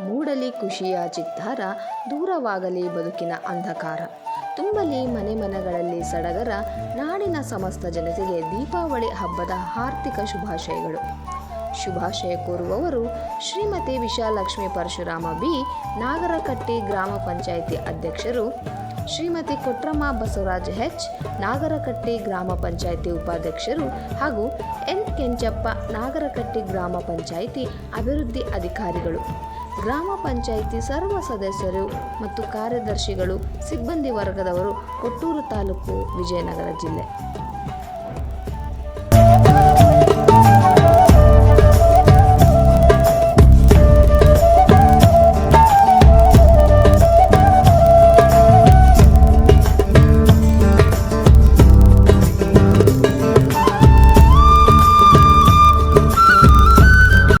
ಮೂಡಲಿ ಖುಷಿಯ ಚಿತ್ತಾರ, ದೂರವಾಗಲಿ ಬದುಕಿನ ಅಂಧಕಾರ. ತುಂಬಲಿ ಮನೆ ಮನಗಳಲ್ಲಿ ಸಡಗರ, ನಾಡಿನ ಸಮಸ್ತ ಜನತೆಗೆ ದೀಪಾವಳಿ ಹಬ್ಬದ ಆರ್ಥಿಕ ಶುಭಾಶಯಗಳು. ಶುಭಾಶಯ ಕೋರುವವರು ಶ್ರೀಮತಿ ವಿಶಾಲಕ್ಷ್ಮಿ ಪರಶುರಾಮ ಬಿ, ನಾಗರಕಟ್ಟಿ ಗ್ರಾಮ ಪಂಚಾಯಿತಿ ಅಧ್ಯಕ್ಷರು ಶ್ರೀಮತಿ ಕೊಟ್ರಮ್ಮ ಬಸವರಾಜ್ ಹೆಚ್ ನಾಗರಕಟ್ಟಿ ಗ್ರಾಮ ಪಂಚಾಯಿತಿ ಉಪಾಧ್ಯಕ್ಷರು ಹಾಗೂ ಎನ್ ಕೆಂಚಪ್ಪ, ನಾಗರಕಟ್ಟಿ ಗ್ರಾಮ ಪಂಚಾಯಿತಿ ಅಭಿವೃದ್ಧಿ ಅಧಿಕಾರಿಗಳು. ಗ್ರಾಮ ಪಂಚಾಯಿತಿ ಸರ್ವ ಸದಸ್ಯರು ಮತ್ತು ಕಾರ್ಯದರ್ಶಿಗಳು ಸಿಬ್ಬಂದಿ ವರ್ಗದವರು ಕೊಟ್ಟೂರು ತಾಲೂಕು ವಿಜಯನಗರ ಜಿಲ್ಲೆ.